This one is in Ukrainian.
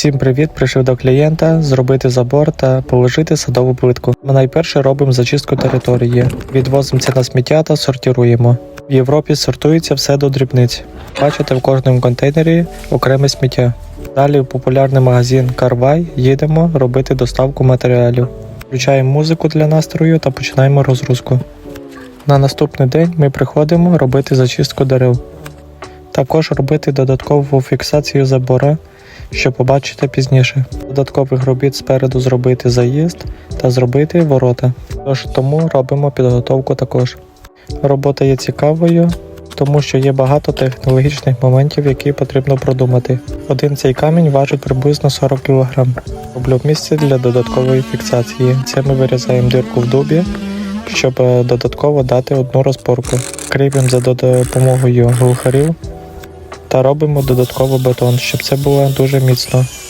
Всім привіт! Прийшов до клієнта зробити забор та положити садову плитку. Ми найперше робимо зачистку території. Відвозимо це на сміття та сортируємо. В Європі сортується все до дрібниць. Бачите, в кожному контейнері окреме сміття. Далі в популярний магазин Карвай їдемо робити доставку матеріалів. Включаємо музику для настрою та починаємо розгрузку. На наступний день ми приходимо робити зачистку дерев. Також робити додаткову фіксацію забора, що побачите пізніше. Додаткових робіт спереду зробити заїзд та зробити ворота. Тож тому робимо підготовку також. Робота є цікавою, тому що є багато технологічних моментів, які потрібно продумати. Один цей камінь важить приблизно 40 кг. Роблю місце для додаткової фіксації. Це ми вирізаємо дирку в дубі, щоб е, додатково дати одну розпорку. Кріпимо за допомогою глухарів та робимо додатково бетон, щоб це було дуже міцно.